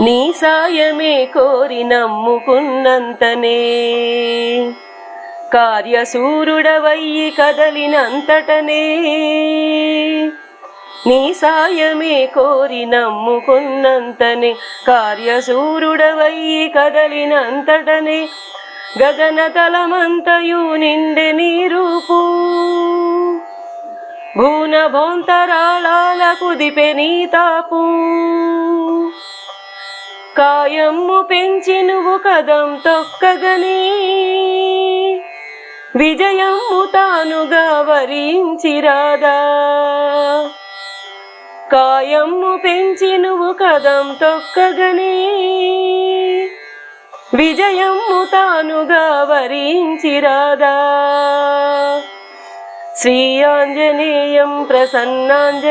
నీ సాయమే కోరి నమ్ముకున్నంతనే. కార్యసూరుడవయ్యి కదలినంతటనే. నీ సాయమే కోరి నమ్ముకున్నంతనే. కార్యసూరుడవయ్యి కదలినంతటనే. గగన తలమంతయు నిండె నీ రూపు. భూన భోంతరాళాల కుదిపె నీ తాపు. కాయమ్ము పెంచి నువ్వు కదం తొక్కగనే. విజయమ్ము తానుగా వరించిరాదా. కాయమ్ము పెంచి నువ్వు కదం తొక్కగనే. విజయమ్ము తానుగా వరించిరాదా. శ్రీ ఆంజనేయం ప్రసన్నాంజనేయం.